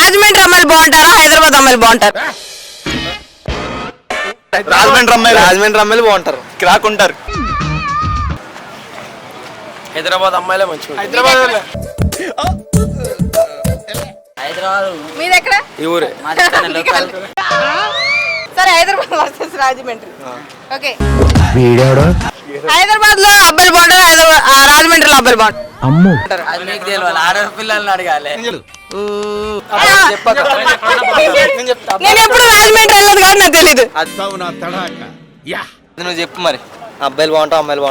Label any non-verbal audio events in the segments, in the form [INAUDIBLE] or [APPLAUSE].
రాజమండ్రి అమ్మాయిలు బాగుంటారా? హైదరాబాద్ అమ్మాయిలు బాగుంటారు? రాజమండ్రి అమ్మాయిలు. రాజమండ్రి అమ్మాయిలు బాగుంటారు. క్రాక్ ఉంటారు హైదరాబాద్ అమ్మాయిలే మంచిగా మీది ఎక్కడ? ఈ ఊరే. సరే హైదరాబాద్ వర్సెస్ రాజమండ్రి. ఓకే. హైదరాబాద్లో అబ్బాయిలు బాగుంటారు హైదరాబాద్ ఆ, రాజమండ్రిలో అబ్బాయిలు బాగుంటారు అది మీకు తెలియాలి ఆడపిల్లల్ని అడగాలి. నేను ఎప్పుడు రాజమండ్రి వెళ్ళదు కాబట్టి నాకు తెలీదు. అది నువ్వు చెప్పు మరి. అబ్బాయిలు బాగుంటావు అమ్మాయిలు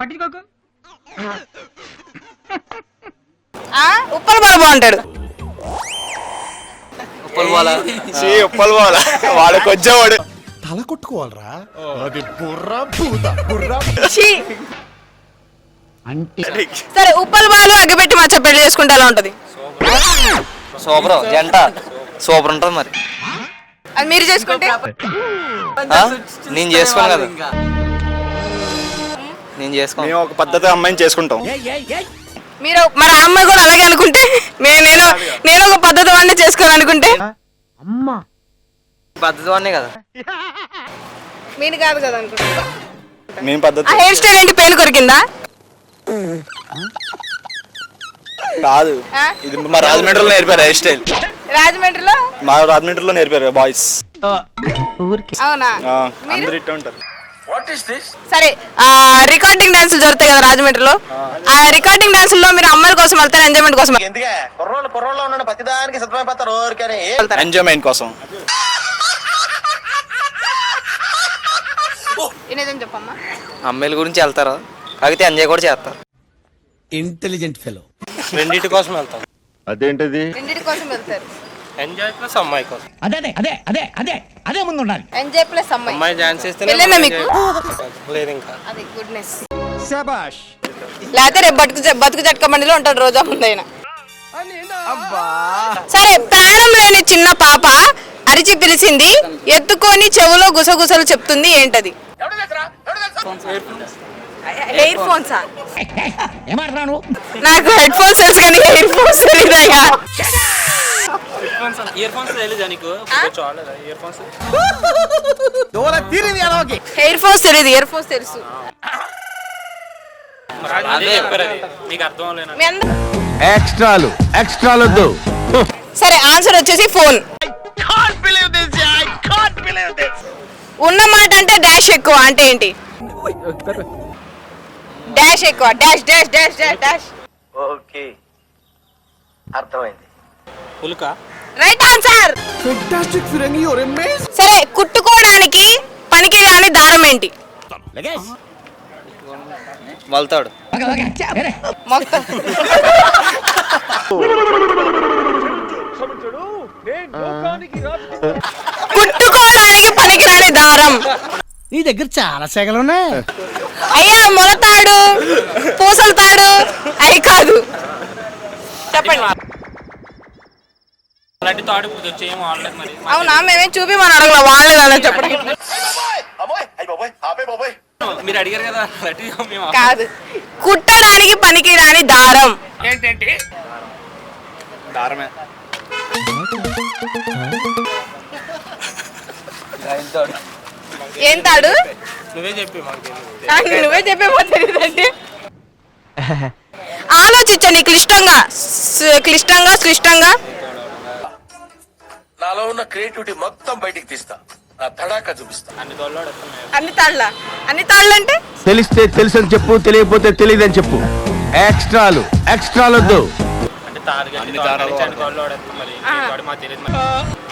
పట్టించుకోకు. ఆ, ఉప్పల బాల బాగుంటాడు. ఉప్పలు పోవాలా ఉప్పలు పోవాలా వాడికి వచ్చేవాడు తల కొట్టుకోవాలరా. అది బుర్ర భూత బుర్ర ఛీ. సరే ఉప్పల బాలు అగ్గిపెట్టి మచ్చ పెళ్ళి చేసుకుంటే ఎలా ఉంటది? సూపర్ జంట. సూపర్ ఉంటుంది మరి. అది మీరు చేసుకుంటే? ఆ? నేను చేసుకోను కదా. నేను చేసుకోను. మేము ఒక పద్ధతి అమ్మాయిని చేసుకుంటాం. మీరు మరి ఆ అమ్మాయి కూడా అలాగే అనుకుంటే మే- నేను నేను ఒక పద్ధతి వాడిని చేసుకోవాలనుకుంటే పద్ధతి కదా. మీరు కాదు కదా మేము పద్ధతి హెయిర్ స్టైల్ ఏంటి? పెయిన్ కొరికిందా? కాదు? ఇది మా రాజమండ్రిలో నేర్పారు హెయిర్ స్టైల్. రాజమండ్రిలో? మా రాజమండ్రిలో నేర్పారు బాయ్స్. అవునా? అందరు ఇట్టే ఉంటారు. సరే ఆ రికార్డింగ్ డాన్సులు జరుగుతాయి కదా రాజమండ్రిలో. ఆ. రికార్డింగ్ డాన్సుల్లో మీరు అమ్మాయిల కోసం వెళ్తారు ఎంజాయ్మెంట్ కోసం ఎందుకే? కుర్రోళ్ళు చెప్పమ్మా. అమ్మాయిల గురించి వెళ్తారు. కాకపోతే ఎంజాయ్ కూడా చేస్తారు. Intelligent fellow. రెండింటి కోసం వెళ్తాం. అదేంటిది? రెండింటి కోసం వెళ్తారు. ఎంజాయ్ ప్లస్ అమ్మాయి కోసం. అదే అదే అదే అదే అదే అదే ముందు ఉండాలి. ఎంజాయ్ ప్లస్ అమ్మాయి. అమ్మాయి డాన్స్ చేస్తే వెళ్ళేనా మీకు? లేదు ఇంకా. అది గుడ్నెస్ శబాష్ లేకపోతే రేపు బతుకు జట్క బండిలో ఉంటాడు రోజా ముందైనా సరే ప్రాణం లేని చిన్న పాప అరిచి పిలిచింది ఎత్తుకొని చెవులో గుసగుసలు చెప్తుంది ఏంటది? హెయిర్ ఫోన్సా ఏమంటున్నాను నాకు హెడ్ ఫోన్స్ తెలుసు కానీ హెయిర్ ఫోన్స్ తెలియదయ్యా ఇయర్ ఫోన్స్ తెలీదా నీకు? చూడలేదా ఇయర్ ఫోన్స్ హెయిర్ ఫోన్స్ తెలియదు ఇయర్ ఫోన్స్ తెలుసు. అదే చెప్పారు అది. నీకు అర్థం లేనా మీ అందరూ ఎక్స్ట్రాలు ఎక్స్ట్రాలొద్దు సరే ఆన్సర్ వచ్చేసి ఫోన్ ఉన్న మాట అంటే డాష్ ఎక్కువ అంటే ఏంటి? డాష్ ఎక్కువ dash dash dash dash dash okay. అర్థమైంది. పులుక? రైట్ ఆన్సర్ సరే కుట్టుకోవడానికి పనికి రాని దారం ఏంటి? వెళ్తాడు మొత్తం. కుట్టుకోవడానికి పనికిరాని దారం. నీ దగ్గర చాలా సెగలు ఉన్నాయి అయ్యా మొలతాడు పూసల తాడు అవి కాదు. చెప్పండి. అలాంటి తాడు ఇప్పుడు వచ్చేమో ఆడలేదు మరి. అవునా? మేమేం చూపిమని అడగల వాళ్ళే అలా చెప్పడం మీరు అడిగారు కదా అలాంటి మేము కాదు. కుట్టడానికి పనికి రాని దారం. ఏంటంటే? దారమే. ఏం తాడు నువ్వే చెప్పి నువ్వే చెప్పేమో తెలియదండి ఆలోచించండి క్లిష్టంగా క్లిష్టంగా క్లిష్టంగా నాలో ఉన్న క్రియేటివిటీ మొత్తం బయటికి తీస్తా. నా తడాక చూపిస్తా. అన్ని తోళ్ళు అన్ని తాళ్ళ? అన్ని తాళ్ళు అంటే తెలిస్తే తెలుసని చెప్పు తెలియకపోతే తెలియదని చెప్పు. ఎక్స్ట్రాలు తెలియదు మరి.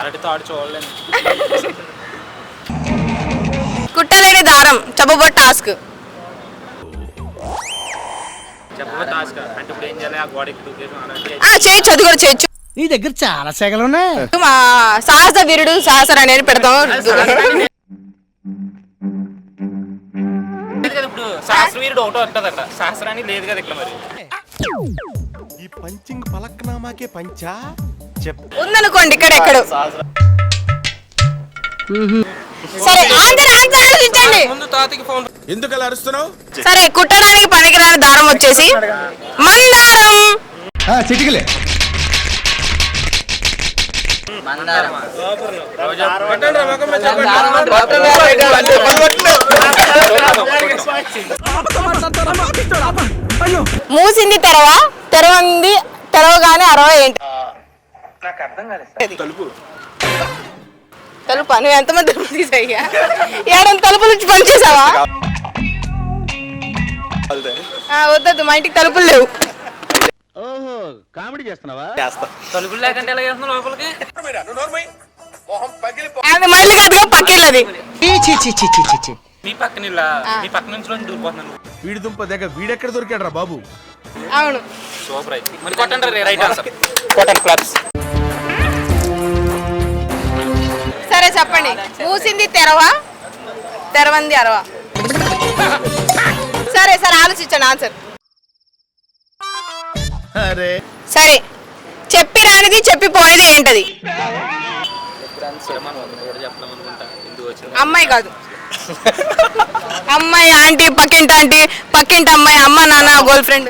అలాంటి తాడు చూడలేదు [LAUGHS] కుట్టలేని దారం చెప్పబో టాస్క్ చేయొచ్చు అది కూడా చేయొచ్చు నీ దగ్గర చాలా సెగలు ఉన్నాయి. మా సాహస వీరుడు సాహసర అనేది పెడతాం. లేదు కదా ఇప్పుడు శాస్త్రవీరుడు ఒకటో ఉంటుంది అక్కడ. శాస్త్రాన్ని లేదు కదా ఇక్కడ మరి. ఈ పంచింగ్ పలక్నామాకే పంచా? చెప్. ఉందనుకోండి ఇక్కడ ఎక్కడో. సరే ఆన్సర్ ఆన్సర్ ఆలోచించండి ముందు తాతకి ఫోన్ ఎందుకు అలా అరుస్తున్నావు? సరే కుట్టడానికి పనికిరాని దారం వచ్చేసి మందారం. చిటికలే. మూసింది తెరవ? తెరవంది తెరవగానే అరవ ఏంటి? తలుపు. తలుపు. నువ్వు ఎంతమంది తలుపు తీసయ్యా? ఏడని తలుపులు నుంచి పనిచేసావా వద్దొద్దు మా ఇంటికి తలుపులు లేవు. ఓహో కామెడీ చేస్తున్నావా? చేస్తా. తలుపులు లేకంటే ఎలా చేస్తున్నావు లోపలికి? అది మళ్ళీ పక్కిల్లది మీ పక్కన మీ పక్క నుంచి దూరిపోతున్నాను వీడి దుంప దగ్గర వీడెక్కడ దొరికాడు బాబు? అవును. సూపర్ అయితే. మరి కొట్టండి రైట్ ఆన్సర్ కొట్టండి క్లాప్స్ చెప్పండి. మూసింది తెరవ? తెరవంది అరవ. సరే సరే ఆలోచించండి ఆన్సర్. సరే చెప్పి రానిది చెప్పిపోయేది ఏంటది? అమ్మాయి కాదు. అమ్మాయి ఆంటీ పక్కింటి ఆంటీ పక్కింటి అమ్మాయి అమ్మ నాన్న గర్ల్ ఫ్రెండ్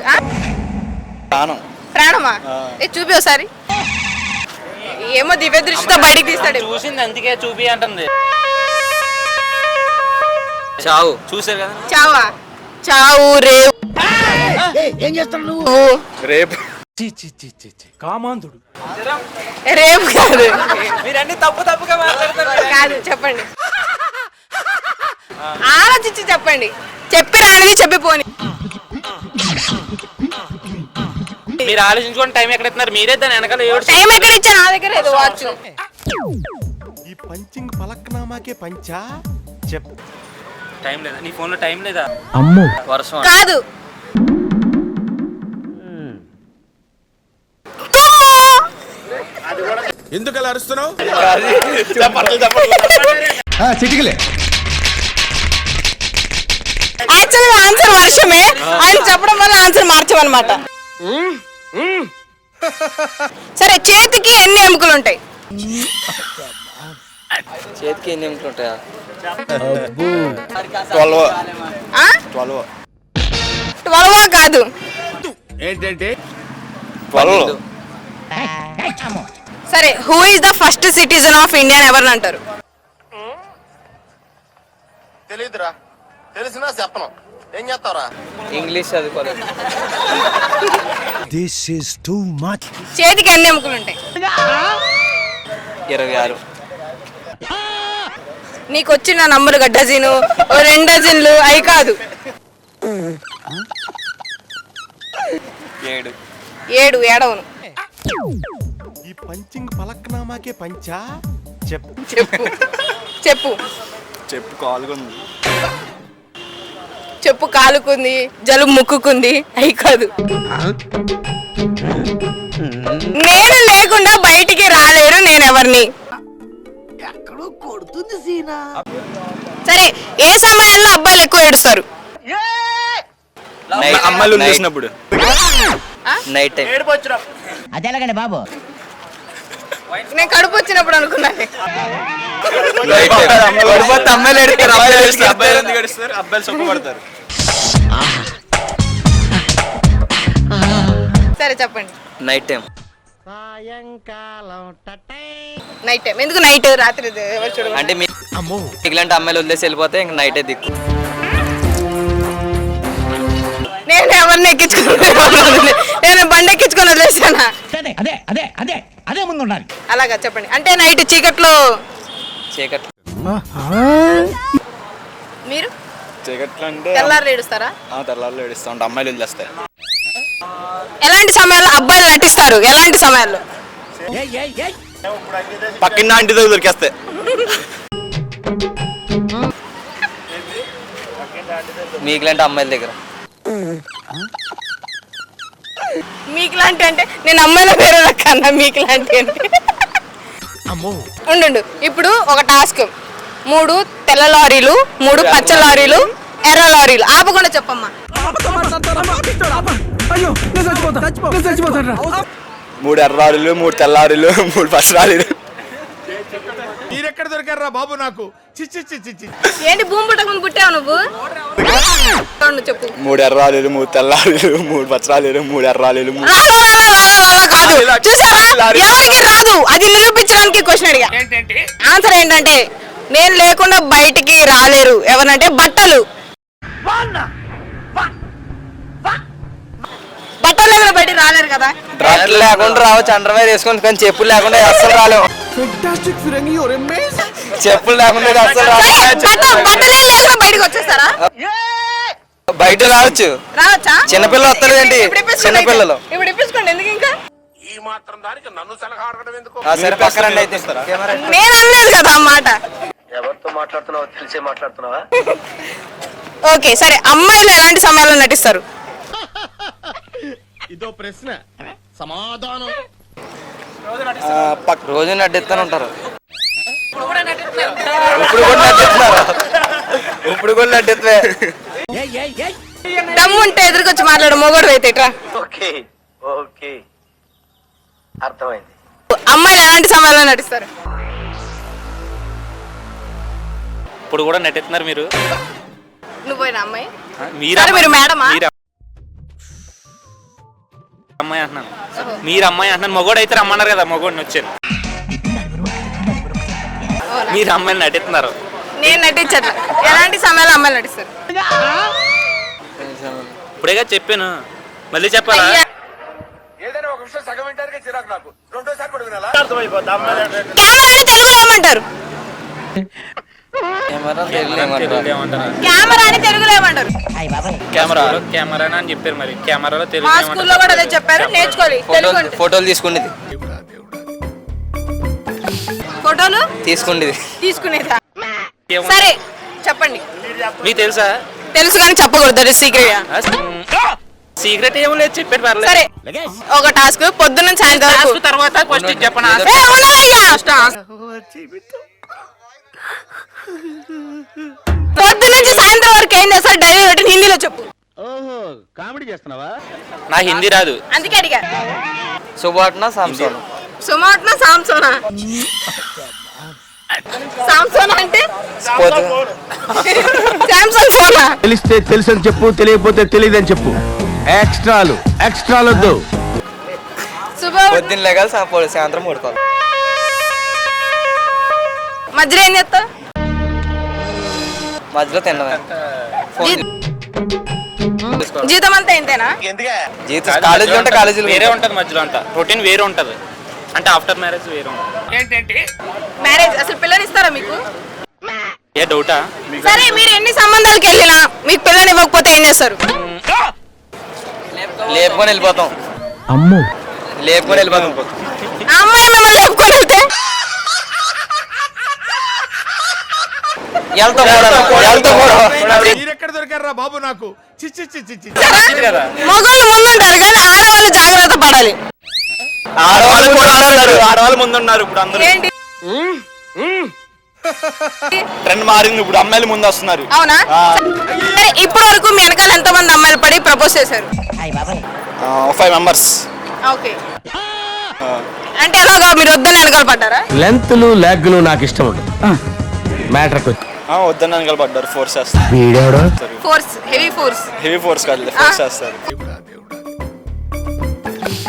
ప్రాణం. ప్రాణమా? ఏ చూపి ఒకసారి. ఏమో దివ్య దృష్టితో బయటికి తీస్తాడు చూసింది అందుకే చూపి అంటుంది. చావు. చూసారు కదా? చావా? చావు రేవు. ఏం చేస్తాడు నువ్వు? రేపు. రేపు. కాదు. మీరన్నీ తప్పు తప్పుగా మాట్లాడతారు కాదు చెప్పండి. ఆలోచించి చెప్పండి. చెప్పి రానిది మీరు ఆలోచించుకోండి టైం ఎక్కడ ఇస్తున్నారు? మీరే దాని వెనకాల ఏడు టైం ఎక్కడ ఇచ్చా నా దగ్గర లేదు వాచ్. ఈ పంచింగ్ పలక్నామాకే పంచా? చెప్. టైం లేదా? నీ ఫోన్లో టైం లేదా? వర్షం కాదు. ఎందుకు అలా అరుస్తున్నావు చిటికలే. యాక్చువల్గా ఆన్సర్ వర్షమే. ఆయన చెప్పడం వల్ల ఆన్సర్ మార్చమన్నమాట. సరే చేతికి ఎన్ని ఎముకలు ఉంటాయి? చేతికి ఎన్ని ఎముకలు ఉంటాయా? ట్వెల్వ్. ఆ? ట్వెల్వ్. ట్వెల్వా కాదు. ఏంటంటే? ట్వెల్వ్ సరే who is the first citizen of India ఎవరిని అంటారు? తెలియదురా తెలిసినా చెప్పను. ఏం చేస్తావురా? ఇంగ్లీష్ చదువుకోలేదు. దిస్ ఇస్ టూ మచ్ చేతికి ఎన్ని ఎముకలు ఉంటాయి. ఇరవై ఆరు. నీకు వచ్చిన నంబర్ డజను ఓ రెండు డజన్లు అవి కాదు. ఏడు. ఏడు ఏడవను. ఈ పంచింగ్ పలక్నామాకే పంచా? చెప్ చెప్పు. చెప్పు. చెప్పు కాలుగుంది. చెప్పు కాలుకుంది జలుబు ముక్కుకుంది అయి కాదు. నేను లేకుండా బయటికి రాలేరు నేను ఎవరిని సరే ఏ సమయంలో అబ్బాయిలు ఎక్కువ ఏడుస్తారు? నైట్ అమ్మాయిలు చూసినప్పుడు నైట్ టైం అదేలాగండి బాబు? నేను కడుపు వచ్చినప్పుడు అనుకున్నాను అమ్మాయిలు అబ్బాయిలు ఏడుస్తారు. అబ్బాయిలు ఎందుకు అబ్బాయిలు సుఖపడతారు. సరే చెప్పండి. నైట్ టైం నైట్ టైం ఎందుకు నైట్ రాత్రి ఎవరు చూడరు? అంటే మీ ఇలాంటి అమ్మాయిలు వదిలేసి వెళ్ళిపోతే ఇంక నైటే దిక్కు. నేను ఎవరిని ఎక్కించుకుని నేను బండి ఎక్కించుకొని వదిలేసానా? అదే అదే అదే అదే అదే ముందు ఉండాలి. అలాగా చెప్పండి. అంటే నైట్ చీకట్లో చీకట్లు. మీరు? చీకట్లు అంటే తెల్లారు ఏడుస్తారా? ఆ, తెల్లారులు ఏడుస్తా ఉంటా. అమ్మాయిలు వదిలేస్తాయి. ఎలాంటి సమయాల్లో అబ్బాయిలు నటిస్తారు? ఎలాంటి సమయాల్లో? పక్కన ఆంటీతో దొరికేస్తాయి. మీకు ఇలాంటి అమ్మాయిల దగ్గర? మీకు లాంటి అంటే నేను అమ్మాయిల పేరు కన్నా మీకు లాంటి అంటే. ఉండు. ఇప్పుడు ఒక టాస్క్. మూడు తెల్ల లారీలు మూడు పచ్చ లారీలు ఎర్ర లారీలు. ఆపకుండా చెప్పమ్మా. మూడు ఎర్రారులు మూడు తెల్లారులు మూడు పసరాలు మీరెక్కడ దొరికారా బాబు నాకు? చిచ్చి చిచ్చి ఏంటి భూమి పుట్టక ముందు పుట్టావు నువ్వు? చెప్పు. మూడు ఎర్రాలు మూడు తెల్లారులు మూడు పచ్చరాలు మూడు ఎర్రాలు చూసారా ఎవరికి రాదు అది నిరూపించడానికి క్వశ్చన్ క్వశ్చన్ అడిగా ఆన్సర్ ఏంటంటే నేను లేకుండా బయటికి రాలేరు. ఎవరంటే బట్టలు. బట్టలు లేకుండా బయటికి రాలేరు కదా? బట్టలు లేకుండా రావచ్చు అండర్వేర్ వేసుకొని కానీ చెప్పులు లేకుండా అస్సలు రాలేము బయటికి వచ్చేస్తారా? బయట రావచ్చు. రావచ్చా? చిన్నపిల్లలు వస్తలేదండి చిన్నపిల్లలు అయితే. ఇప్పుడు ఇప్పించుకోండి ఎందుకు ఇంకా? ఈ మాత్రం దానికి నన్ను సలహా అడగడం ఎందుకు? ఆ, సరే పక్కన రండి అయితే కెమెరా నేను అనలేదు కదా ఆ మాట ఎవరితో మాట్లాడుతున్నావో తెలిసే మాట్లాడుతున్నావా? [LAUGHS] ఓకే సరే అమ్మాయిలు ఎలాంటి సమయాల్లో నటిస్తారు? ఇదో ప్రశ్న. సమాధానం. రోజు నటిస్తూనే ఉంటారు. ఇప్పుడు కూడా నటిస్తున్నారు. ఇప్పుడు కూడా నటిస్తే. దమ్ము ఉంటే ఎదురుకొచ్చి మాట్లాడు మొగోడు అయితే ఇట్రా. Okay okay. అర్థమైంది. అమ్మాయిలు ఎలాంటి సమయాల్లో నటిస్తారు? ఇప్పుడు కూడా నెట్టెత్తున్నారు మీరు? నువ్వు పోయిన అమ్మాయి? ఆ, మీరు సరే, మీరు మేడమా? మీరు అమ్మాయి అంటున్నాను. మీరు అమ్మాయి అంటున్నాను. మొగోడు అయితే రమ్మన్నారు కదా మొగోడిని వచ్చాను. అవునా? మీరు అమ్మాయిని నటిస్తున్నారు. నేను నటించట్లా. ఎలాంటి సమయాల్లో అమ్మాయిలు నటిస్తారు? ఇప్పుడేగా చెప్పాను. మళ్ళీ చెప్పాలా? అయ్యా, ఏదైనా ఒక విషయం సగం వింటానికి చిరాకు నాకు. రెండోసారి కూడా వినాలా కెమెరాని తెలుగులో ఏమంటారు? కెమెరా తెలియదు తెలుగులో ఏమంటారు కెమెరాని తెలుగులో ఏమంటారు కెమెరా కెమెరా అని చెప్పారు మరి. కెమెరాలో తెలుగు మా స్కూల్లో కూడా అదే చెప్పారు. నేర్చుకోవాలి. తెలుగు ఫోటోలు అంటే ఫోటోలు తీసుకునేది. ఫోటోలు? తీసుకునేది. తీసుకునేదా? సరే చెప్పండి. మీకు తెలుసా? తెలుసు కానీ చెప్పకూడదు సీక్రెట్ సీక్రెట్ ఏం లేదు చెప్పాడు పర్లేదు. సరే ఒక టాస్క్ పొద్దున్న సాయంత్రం వరకు. టాస్క్ తర్వాత ఫస్ట్ చెప్పనా? ఏ, ఉండవయ్యా. పొద్దున్న నుంచి సాయంత్రం వరకు ఏం చేస్తారు డైలీ రొటీన్ హిందీలో చెప్పు. ఓహో కామెడీ చేస్తున్నావా? నా హిందీ రాదు. అందుకే అడిగా. సుబాట్న సామ్సోన్? సుమాట్నా సామ్సోనా? సామ్సోనా అంటే? సామ్సంగ్ ఫోనా? తెలిస్తే తెలుసు అని చెప్పు తెలియకపోతే తెలియదని చెప్పు. ఎక్స్ట్రాలు ఎక్స్ట్రాలు వద్దు. పొద్దున్న లేగాలి సాయంత్రం పడుకోవాలి. మధ్యలో ఏం చేస్తావు? మధ్యలో జీ- జీతం అంతా ఇంతేనా? ఎందుకే? జీతం కాలేజీలో ఉంటే కాలేజీలో వేరే ఉంటది. మధ్యలో అంతా. రొటీన్ వేరే ఉంటది. అంటే ఆఫ్టర్ మ్యారేజ్ వేరే ఉంటుంది. మ్యారేజ్ అసలు పిల్లని ఇస్తారా మీకు? ఏ డౌటా? సరే మీరు ఎన్ని సంబంధాలకు వెళ్ళినా మీకు పిల్లని ఇవ్వకపోతే ఏం చేస్తారు? లేపుకొని వెళ్ళిపోతాం. అమ్మో. లేపుకొని వెళ్ళిపోతాం. అమ్మాయి మిమ్మల్ని లేపుకొని వెళ్తే వెళ్తాం కూడా వెళ్తాం కూడా మీరెక్కడ దొరికారా బాబు నాకు? చిచ్చి చిచ్చి చిచ్చి కదా మగవాళ్ళు ముందుంటారు కానీ ఆడవాళ్ళు జాగ్రత్త పడాలి. ఆడవాళ్ళు కూడా. ఆడవాళ్ళు ముందున్నారు ఇప్పుడు అందరూ. ఏంటి? ట్రెండ్ మారింది ఇప్పుడు అమ్మాయిలు ముందు వస్తున్నారు అవునా సరే ఇప్పటి వరకు మీ వెనకాల ఎంత మంది అమ్మాయిలు పడి ప్రపోజ్ చేశారు? Five members. ఓకే. అంటే ఎలాగా మీరు వద్దని వెనకాల పడ్డారా? లెంత్లు లెగ్లు నాకు ఇష్టం ఉండదు. మ్యాటర్కి వచ్చి వద్దని వెనకాల పడ్డారు ఫోర్స్ చేస్తారు. Force heavy force heavy force కాదు ఫోర్స్ చేస్తారు.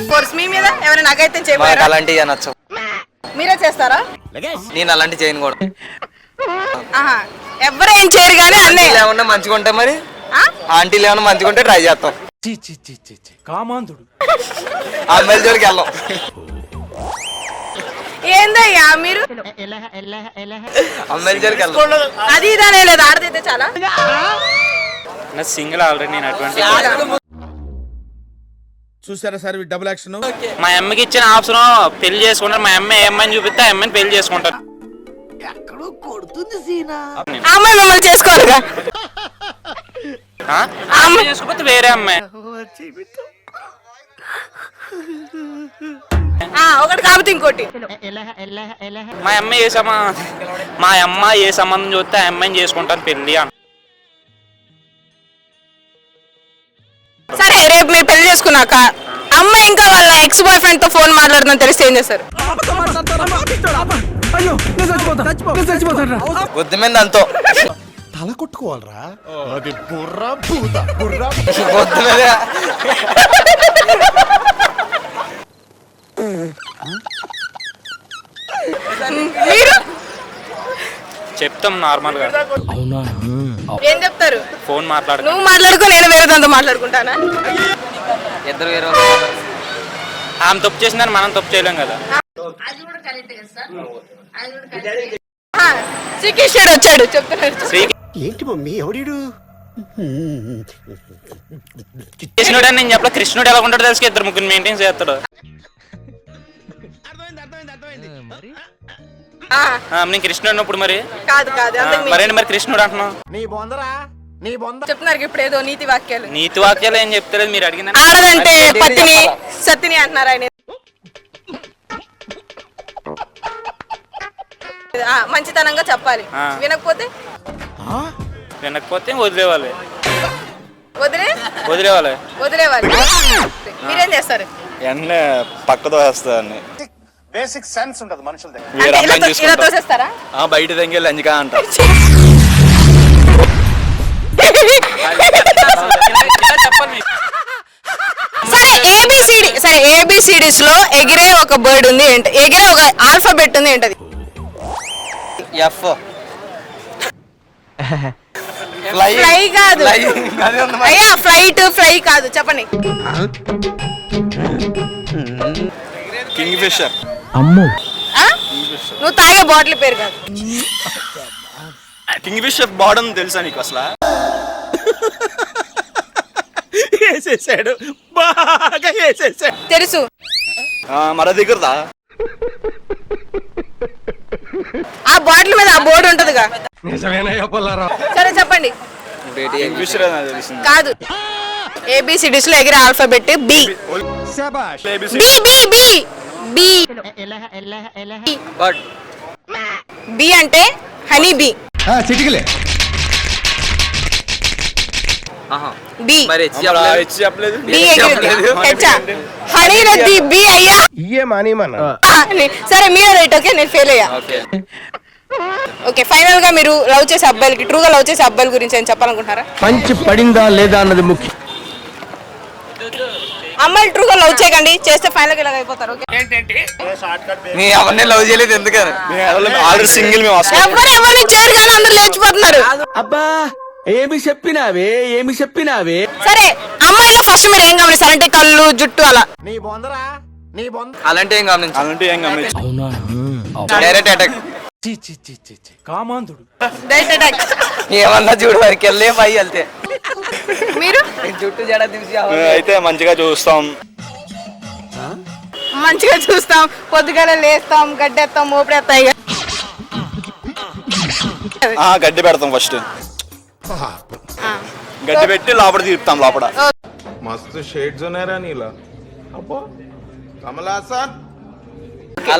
ఫోర్స్ మీ మీద? ఎవరైనా నాకైతే మాకు చేయబోయారా అలాంటివి నచ్చవు. మీరే చేస్తారా? నేను అలాంటివి చేయను కూడా. ఎవరు ఏం చేయరు కానీ అన్నీ ఏమన్నా మంచిగా ఉంటే మరి? ఆ? ఆంటీలు ఏమన్నా మంచిగా ఉంటే ట్రై చేస్తాం. కామాంధుడు. అమ్మాయిల జోలికి వెళ్ళాం. ఏందయ్యా మీరు? అది ఇదనే లేదు ఆడదైతే చాలా. నా సింగిల్ ఆల్రెడీ నేను అటువంటి చూసారా సార్ డబుల్ యాక్షన్? మా అమ్మకి ఇచ్చిన ఆప్షన్ పెళ్ళి చేసుకుంటారు. మా అమ్మ ఏ అమ్మాయిని చూపిస్తే ఆ అమ్మాయిని పెళ్ళి చేసుకుంటారు. ఆ అమ్మాయి మిమ్మల్ని చేసుకోవాలిగా ఆ? ఆ అమ్మాయి చేసుకోకపోతే వేరే అమ్మాయి. ఒకటి కాకపోతే ఇంకోటి. మా అమ్మ ఏ సమా మా అమ్మ ఏ సంబంధం చూస్తే ఆ అమ్మాయిని చేసుకుంటాను పెళ్ళి అని. సరే రేపు మీరు పెళ్ళి చేసుకున్నాక అమ్మాయి ఇంకా వాళ్ళ ఎక్స్ బాయ్ ఫ్రెండ్తో ఫోన్ మాట్లాడుతుందని తెలిస్తే ఏం చేస్తారు? బుద్ధి మీద అంతో. తల కొట్టుకోవాలరా. అది బుర్ర భూత బుర్ర [LAUGHS] మీరు? చెప్తాం నార్మల్గా. ఏం చెప్తారు? ఫోన్ మాట్లాడు నువ్వు మాట్లాడుకో నేను వేరే దాంతో మాట్లాడుకుంటానా? ఇద్దరు వేరే ఆమె తప్పు చేసిందని మనం తప్పు చేయలేం కదా? శ్రీకృష్ణుడు వచ్చాడు చెప్తున్నాడు. ఏంటి మమ్మీ ఎవడు కృష్ణుడు అని నేను చెప్పలే కృష్ణుడు ఎలా ఉంటాడు తెలుసు ఇద్దరు ముగ్గురు మెయింటైన్ చేస్తాడు. ఆ, ఆ, నేను కృష్ణుడు అన్నప్పుడు మరి? కాదు కాదు. మరేంటి మరి కృష్ణుడు అంటున్నావు? నీ బొందరా? నీ బొంద చెప్తున్నారు ఇప్పుడు ఏదో నీతి వాక్యాలు. నీతి వాక్యాలు ఏం చెప్తలేదు మీరు అడిగిన ఆడదంటే పత్తిని సత్తిని అంటున్నారు ఆయన మంచితనంగా చెప్పాలి. ఆ. వినకపోతే? వినకపోతే వదిలేవాలి. వదిలే? వదిలేవాలి. వదిలేవాలి. మీరేం చేస్తారు? వెంటనే పక్కతో వేస్తాన్ని బేసిక్ సెన్స్ ఉంటది మనుషుల దగ్గర. బయట దగ్గర లంజికా అంట చెప్పాలి మీకు. సరే ఏబిసిడి సరే ఏబిసిడిస్లో ఎగిరే ఒక బర్డ్ ఉంది ఏంటి? ఎగిరే ఒక ఆల్ఫాబెట్ ఉంది ఏంటది? ఎఫ్ ఫ్లై ఫ్లై కాదు. అయ్యా ఫ్లైట్ ఫ్లై కాదు. చెప్పండి. కింగ్ ఫిషర్ ఆ? నువ్వు తాగే బాటిల్ పేరు కాదు. కింగ్ ఫిషర్ బాడీ తెలుసా నీకు అసలు? వేసేసాడు. బాగా వేసేసాడు. తెలుసు. మన దగ్గరదా? ఆ బాటిల్ మీద ఆ బోర్డు ఉంటదిగా. సరే చెప్పండి. కాదు. ఏబిసిడిస్లో ఎగిరే alphabet B. B B B B but B అంటే హనీ బి చిటికలే. బి మరి హెచ్ చెప్పలేదు. బి హెచ్చా రద్ది బి అయ్యా. ఇయ్యే మానేమన్నా ఆ, నే- సరే మీరే రైట్ ఓకే నేను ఫెయిల్ అయ్యా. ఓకే. ఓకే ఫైనల్గా మీరు లవ్ చేసే అబ్బాయిలకి ట్రూగా లవ్ చేసే అబ్బాయిల గురించి ఏం చెప్పాలనుకుంటున్నారా? పంచి పడిందా లేదా అన్నది ముఖ్యం. అమ్మాయిలు ట్రూగా లవ్ చేయకండి చేస్తే ఫైనల్గా అయిపోతారు ఓకే? నీ అవన్నీ లవ్ చేయలేదు ఎందుకని? ఆల్రెడీ సింగిల్ మేము వస్తాం. ఎవరు ఎవరిని చేయరు కానీ అందరు లేచిపోతున్నారు. అబ్బా! ఏమి చెప్పినావే? ఏమి చెప్పినావే? సరే అమ్మాయిలో ఫస్ట్ మీరు ఏం గమనిస్తారు అంటే కళ్ళు జుట్టు అలా. నీ బొందరా? నీ బొంద అలాంటి ఏం గమనించు అలాంటి ఏం గమనించు డైరెక్ట్ అటాక్ డైరెక్ట్ అటాక్ ఏమన్నా చూడు వారికి వెళ్ళే పై వెళ్తే. మీరు? జుట్టు జడ తీసి అయితే మంచిగా చూస్తాం. మంచిగా చూస్తాం. పొద్దుగాల లేస్తాం గడ్డెత్తాం మోపడేస్తాయి గడ్డి పెడతాం ఫస్ట్ గడ్డి పెట్టి లోపల తీరుతాం లోపల. మస్తు షేడ్స్ ఉన్నారా నీలా. అబ్బో. కమలాసన్